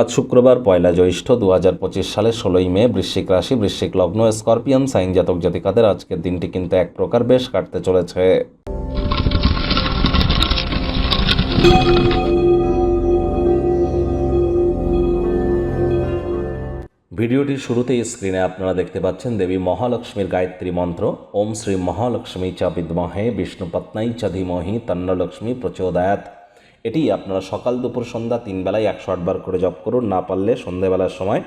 আজ শুক্রবার পয়লা জ্যৈষ্ঠ দু হাজার পঁচিশ সালের ষোলোই মে বৃশ্চিক রাশি, বৃশ্চিক লগ্ন, স্করপিয়ান, সাইন জাতক জাতিকাদের আজকের দিনটি কিন্তু এক প্রকার বেশ কাটতে চলেছে। ভিডিওটির শুরুতেই স্ক্রিনে আপনারা দেখতে পাচ্ছেন দেবী মহালক্ষ্মীর গায়ত্রী মন্ত্র। ওম শ্রী মহালক্ষ্মী চ বিদ্মহে বিষ্ণুপত্নাই চ ধীমহি, তন্নলক্ষ্মী প্রচোদয়াত এটি আপনারা সকাল, দুপুর, সন্ধ্যা তিন বেলায় একশো আটবার করে জপ করুন। না পারলে সন্ধেবেলার সময়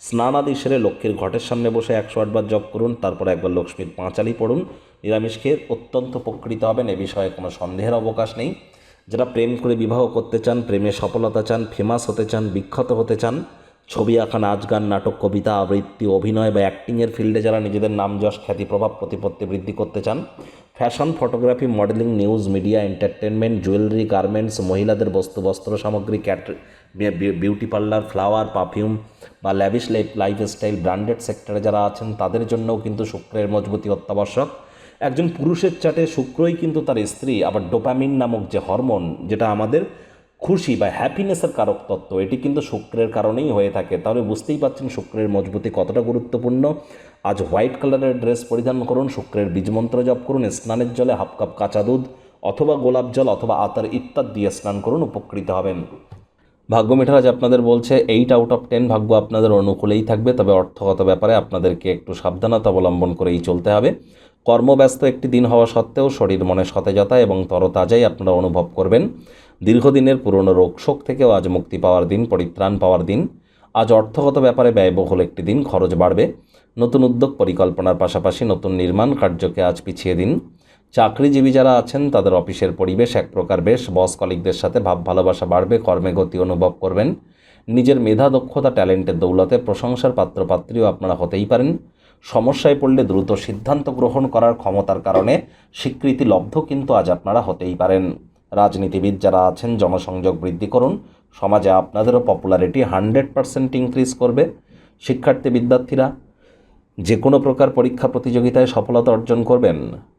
স্নান আদি সেরে লক্ষ্মীর ঘটের সামনে বসে একশো আটবার জপ করুন। তারপর একবার লক্ষ্মীর পাঁচালি পড়ুন। নিরামিষ খেয়ে অত্যন্ত উপকৃত হবেন। এ বিষয়ে কোনো সন্দেহের অবকাশ নেই। যারা প্রেম করে বিবাহ করতে চান, প্রেমে সফলতা চান, ফেমাস হতে চান, বিখ্যাত হতে চান ছবি আঁকা নাচ গান নাটক, কবিতা, আবৃত্তি, অভিনয় বা অ্যাক্টিংয়ের ফিল্ডে যারা নিজেদের নাম যশ, খ্যাতি, প্রভাব, প্রতিপত্তি বৃদ্ধি করতে চান, fashion, photography, modelling, news, media, entertainment, jewellery, garments, মহিলাদের বস্তু, বস্ত্র সামগ্রী ক্যাট বিউটি পার্লার, ফ্লাওয়ার, পারফিউম বা ল্যাভিশ লাইফ লাইফস্টাইল ব্র্যান্ডেড সেক্টরে যারা আছেন, তাদের জন্যও কিন্তু শুক্রের মজবুতি অত্যাবশ্যক। একজন পুরুষের চাটে শুক্রই কিন্তু তার স্ত্রী, আবার ডোপামিন নামক যে হরমোন, যেটা আমাদের খুশি বা হ্যাপিনেসের কারক তত্ত্ব, এটি কিন্তু শুক্রের কারণেই হয়ে থাকে। তাহলে বুঝতেই পারছেন শুক্রের মজবুতি কতটা গুরুত্বপূর্ণ। আজ হোয়াইট কালারের ড্রেস পরিধান করুন, শুক্রের বীজমন্ত্র জপ করুন, স্নানের জলে হাফ কাপ কাঁচা দুধ অথবা গোলাপ জল অথবা আতার ইত্যাদি দিয়ে স্নান করুন, উপকৃত হবেন। ভাগ্য মিঠারাজ আপনাদের বলছে এইট আউট অফ টেন ভাগ্য আপনাদের অনুকূলেই থাকবে, তবে অর্থগত ব্যাপারে আপনাদেরকে একটু সাবধানতা অবলম্বন করেই চলতে হবে। কর্মব্যস্ত একটি দিন হওয়া সত্ত্বেও শরীর মনে সতেজতা এবং তরতাজাই আপনারা অনুভব করবেন। দীর্ঘদিনের পুরনো রোগশোক থেকেও আজ মুক্তি পাওয়ার দিন, পরিত্রাণ পাওয়ার দিন। আজ অর্থগত ব্যাপারে ব্যয়বহুল একটি দিন, খরচ বাড়বে। নতুন উদ্যোগ, পরিকল্পনার পাশাপাশি নতুন নির্মাণ কার্যকে আজ পিছিয়ে দিন। চাকরিজীবী যারা আছেন, তাদের অফিসের পরিবেশ এক প্রকার বেশ। বস কলিকদের সাথে ভাব ভালোবাসা বাড়বে, কর্মে গতি অনুভব করবেন। নিজের মেধা, দক্ষতা, ট্যালেন্টের দৌলতে প্রশংসার পাত্রপাত্রীও আপনারা হতেই পারেন। সমস্যায় পড়লে দ্রুত সিদ্ধান্ত গ্রহণ করার ক্ষমতার কারণে স্বীকৃতি লব্ধ কিন্তু আজ আপনারা হতেই পারেন। রাজনীতিবিদ যারা আছেন, জনসংযোগ বৃদ্ধি করুন। সমাজে আপনাদেরও পপুলারিটি হান্ড্রেড পারসেন্ট ইনক্রিজ করবে। শিক্ষার্থী, বিদ্যার্থীরা যে কোনো প্রকার পরীক্ষা প্রতিযোগিতায় সফলতা অর্জন করবেন।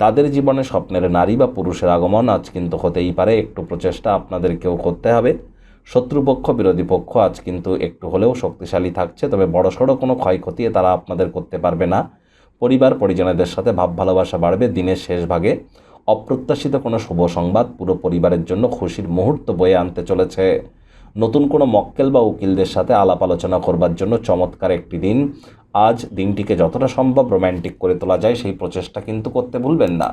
তাদের জীবনে স্বপ্নের নারী বা পুরুষের আগমন আজ কিন্তু হতেই পারে, একটু প্রচেষ্টা আপনাদেরকেও করতে হবে। শত্রুপক্ষ, বিরোধী পক্ষ আজ কিন্তু একটু হলেও শক্তিশালী থাকছে, তবে বড়সড় কোনো ক্ষয়ক্ষতি তারা আপনাদের করতে পারবে না। পরিবার, পরিজনদের সাথে ভাব ভালোবাসা বাড়বে দিনের শেষ ভাগে। অপ্রত্যাশিত কোনো শুভ সংবাদ পুরো পরিবারের জন্য খুশির মুহূর্ত বয়ে আনতে চলেছে। নতুন কোনো মক্কেল বা উকিলদের সাথে আলাপ আলোচনা করবার জন্য চমৎকার একটি দিন। আজ দিনটিকে যতটা সম্ভব রোম্যান্টিক করে তোলা যায় সেই প্রচেষ্টা কিন্তু করতে ভুলবেন না।